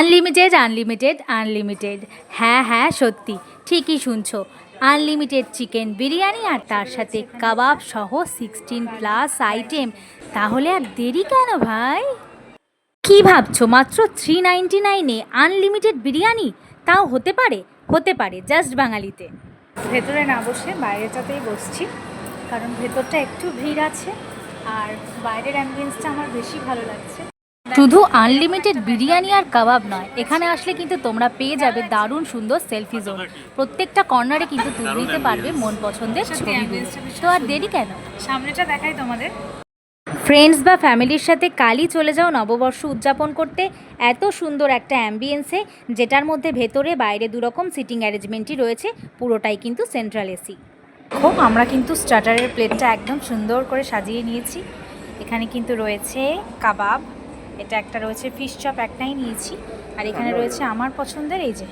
Unlimited unlimited unlimited হ্যাঁ হ্যাঁ সত্যি। ঠিকই শুনছো। আনলিমিটেড চিকেন বিরিয়ানি আর তার সাথে কাবাব সহ সিক্সটিন প্লাস আইটেম তাহলে আর দেরি কেন ভাই? কি ভাবছ? মাত্র থ্রি নাইনটি নাইনে আনলিমিটেড বিরিয়ানি? তাও হতে পারে? হতে পারে জাস্ট বাঙালিতে। ভেতরে না বসে বাইরেটাতেই বসছি, কারণ ভেতরটা একটু ভিড় আছে, আর বাইরের অ্যাম্বিয়েন্সটা আমার বেশি ভালো লাগছে। শুধু আনলিমিটেড বিরিয়ানি আর কাবাব নয় এখানে আসলে কিন্তু তোমরা পেয়ে যাবে দারুণ সুন্দর সেলফি জোন প্রত্যেকটা কর্নারে কিন্তু তুলে নিতে পারবে মন পছন্দের ছবিগুলো তো আর দেরি কেন? সামনেটা দেখাই তোমাদের। ফ্রেন্ডস বা ফ্যামিলির সাথে কালই চলে যাও নববর্ষ উদযাপন করতে। এত সুন্দর একটা অ্যাম্বিয়েন্সে যেটার মধ্যে ভেতরে বাইরে দুরকম সিটিং অ্যারেঞ্জমেন্টই রয়েছে পুরোটাই কিন্তু সেন্ট্রাল এসি দেখো আমরা কিন্তু স্টার্টারের প্লেটটা একদম সুন্দর করে সাজিয়ে নিয়েছি। এখানে কিন্তু রয়েছে কাবাব এটা একটা রয়েছে ফিশ চপ একটাই নিয়েছি। আর এখানে রয়েছে আমার পছন্দের এই যে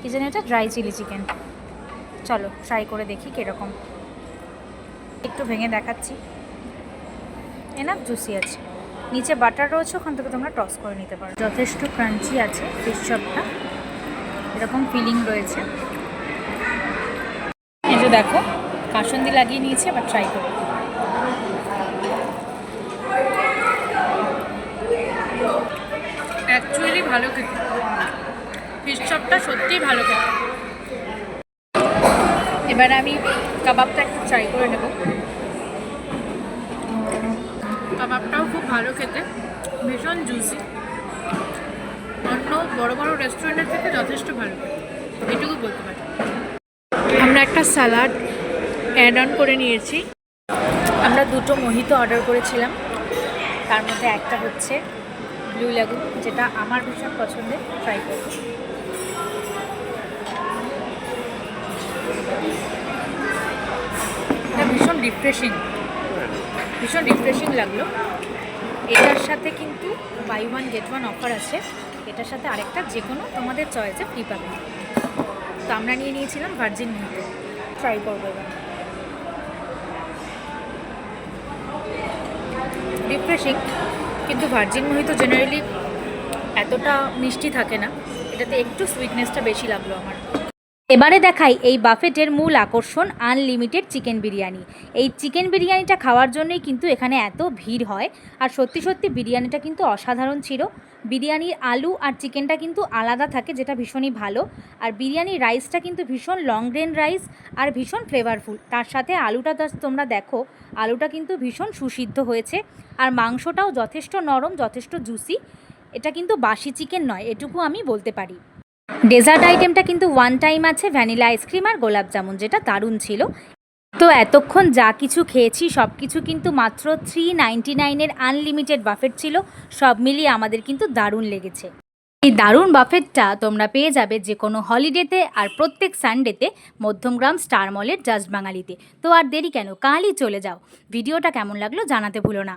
কি জানি এটা ড্রাই চিলি চিকেন চলো ট্রাই করে দেখি কীরকম। একটু ভেঙে দেখাচ্ছি। এনাফ জুসি আছে। নিচে বাটার রয়েছে ওখান থেকে তোমরা টস করে নিতে পারো। যথেষ্ট ক্রাঞ্চি আছে ফিশ চপটা এরকম ফিলিং রয়েছে। এই যে দেখো কাসন্দি লাগিয়ে নিয়েছে এবার ট্রাই করো অ্যাকচুয়ালি ভালো খেতে। ফিশ চপটা সত্যিই ভালো খেতে। এবার আমি কাবাবটা একটু ট্রাই করে নেব। কাবাবটাও খুব ভালো খেতে, ভীষণ জুসি অন্য বড় বড় রেস্টুরেন্টের থেকে যথেষ্ট ভালো। এটুকু বলতে পারি। আমরা একটা স্যালাড অ্যাড অন করে নিয়েছি। আমরা দুটো মোহিত অর্ডার করেছিলাম। তার মধ্যে একটা হচ্ছে ব্লু লেগুন যেটা আমার ভীষণ পছন্দের ট্রাই করব এটা ভীষণ রিফ্রেশিং ভীষণ রিফ্রেশিং লাগল। এটার সাথে কিন্তু buy one get one offer আছে। এটার সাথে আরেকটা যে কোনো তোমাদের চয়েসে ফ্রি পাবে। তো আমরা নিয়ে নিয়েছিলাম ভার্জিন মোহিত ট্রাই করব এবার। রিফ্রেশিং কিন্তু ভার্জিন মোহিত জেনারেলি এতটা মিষ্টি থাকে না। এটাতে একটু সুইটনেসটা বেশি লাগল আমার। এবারে দেখাই এই বাফেটের মূল আকর্ষণ আনলিমিটেড চিকেন বিরিয়ানি। এই চিকেন বিরিয়ানিটা খাওয়ার জন্যই কিন্তু এখানে এত ভিড় হয়। আর সত্যি সত্যি বিরিয়ানিটা কিন্তু অসাধারণ ছিল। বিরিয়ানির আলু আর চিকেনটা কিন্তু আলাদা থাকে, যেটা ভীষণই ভালো। আর বিরিয়ানির রাইসটা কিন্তু ভীষণ লং গ্রেন রাইস আর ভীষণ ফ্লেভারফুল তার সাথে আলুটা তোমরা দেখো, আলুটা কিন্তু ভীষণ সুসিদ্ধ হয়েছে। আর মাংসটাও যথেষ্ট নরম, যথেষ্ট জুসি এটা কিন্তু বাসি চিকেন নয়, এটুকু আমি বলতে পারি। ডেজার্ট আইটেমটা কিন্তু ওয়ান টাইম আছে ভ্যানিলা আইসক্রিম আর গোলাপ জামুন, যেটা দারুণ ছিল। তো এতক্ষণ যা কিছু খেয়েছি সব কিছু কিন্তু মাত্র থ্রি নাইনটি নাইনের আনলিমিটেড বাফেট ছিল। সব মিলিয়ে আমাদের কিন্তু দারুণ লেগেছে। এই দারুণ বাফেটটা তোমরা পেয়ে যাবে যে কোনো হলিডেতে আর প্রত্যেক সানডেতে মধ্যমগ্রাম স্টার মলের জাস্ট বাঙালিতে তো আর দেরি কেন? কালই চলে যাও। ভিডিওটা কেমন লাগল জানাতে ভুলো না।